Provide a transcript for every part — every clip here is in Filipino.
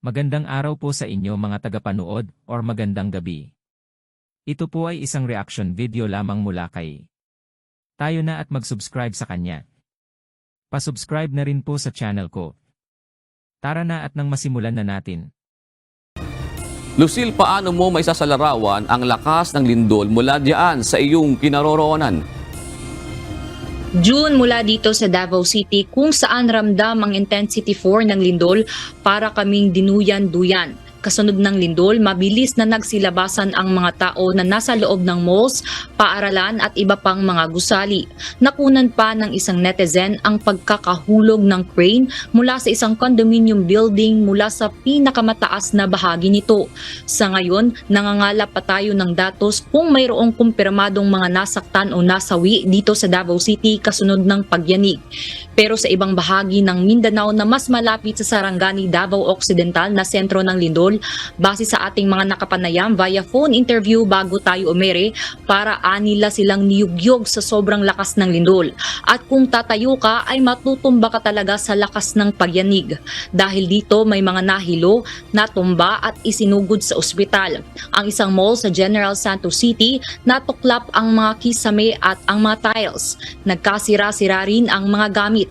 Magandang araw po sa inyo mga tagapanood or magandang gabi. Ito po ay isang reaction video lamang mula kay. Tayo na at mag-subscribe sa kanya. Pasubscribe na rin po sa channel ko. Tara na at nang masimulan na natin. Lucille, paano mo may sasalarawan ang lakas ng lindol mula diyan sa iyong kinaroroonan? June mula dito sa Davao City kung saan ramdam ang intensity 4 ng lindol para kaming dinuyan-duyan. Kasunod ng lindol, mabilis na nagsilabasan ang mga tao na nasa loob ng malls, paaralan at iba pang mga gusali. Nakunan pa ng isang netizen ang pagkakahulog ng crane mula sa isang condominium building mula sa pinakamataas na bahagi nito. Sa ngayon, nangangalap pa tayo ng datos kung mayroong kumpirmadong mga nasaktan o nasawi dito sa Davao City kasunod ng pagyanig. Pero sa ibang bahagi ng Mindanao na mas malapit sa Sarangani, Davao Occidental na sentro ng lindol, base sa ating mga nakapanayam via phone interview bago tayo umere para anila silang niyugyog sa sobrang lakas ng lindol. At kung tatayo ka ay matutumba ka talaga sa lakas ng pagyanig. Dahil dito may mga nahilo, natumba at isinugod sa ospital. Ang isang mall sa General Santos City, natuklap ang mga kisame at ang mga tiles. Nagkasira-sira rin ang mga gamit.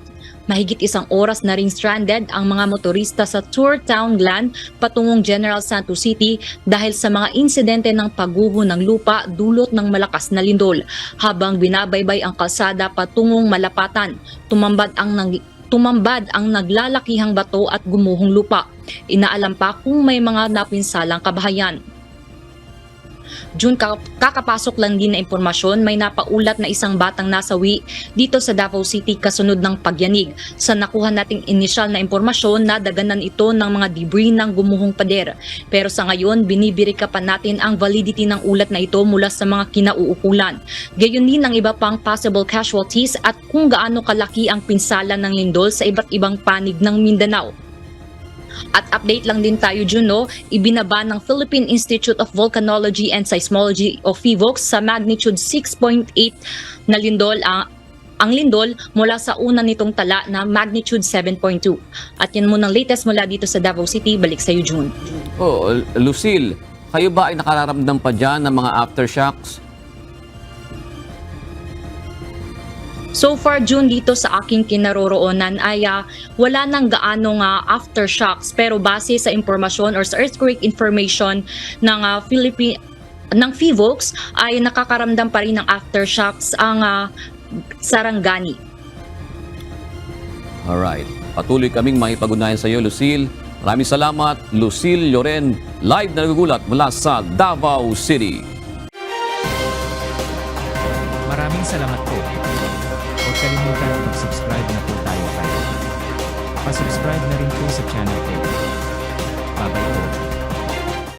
Mahigit isang oras na ring stranded ang mga motorista sa Tour Town Glen patungong General Santos City dahil sa mga insidente ng pagguho ng lupa dulot ng malakas na lindol. Habang binabaybay ang kalsada patungong Malapatan, tumambad ang tumambad ang naglalakihang bato at gumuhong lupa. Inaalam pa kung may mga napinsalang kabahayan. June, ka- kakapasok lang din na impormasyon, may napaulat na isang batang nasawi dito sa Davao City kasunod ng pagyanig. Sa nakuha nating inisyal na impormasyon, nadaganan ito ng mga debris ng gumuhong pader. Pero sa ngayon, binibirika pa natin ang validity ng ulat na ito mula sa mga kinauukulan. Gayon din ang iba pang possible casualties at kung gaano kalaki ang pinsala ng lindol sa iba't ibang panig ng Mindanao. At update lang din tayo June, no? ibinaba ng Philippine Institute of Volcanology and Seismology o PHIVOLCS sa magnitude 6.8 na lindol ang ang lindol mula sa una nitong tala na magnitude 7.2. At yan muna ang latest mula dito sa Davao City. Balik sa iyo, June. Oh, Lucille, kayo ba ay nakararamdam pa dyan ng mga aftershocks? So far, June, dito sa aking kinaroroonan ay ah, wala nang gaano nga aftershocks. Pero base sa impormasyon or sa earthquake information ng uh, Philippine ng PHIVOLCS ay nakakaramdam pa rin ng aftershocks ang ah, Sarangani. Alright. Patuloy kaming makipag-unayan sa iyo, Lucille. Maraming salamat, Lucille Loren, live na nagugulat mula sa Davao City. Maraming salamat po. Huwag kalimutan mag-subscribe na po tayo kay. Pasubscribe na rin po sa channel ko. Bye-bye po.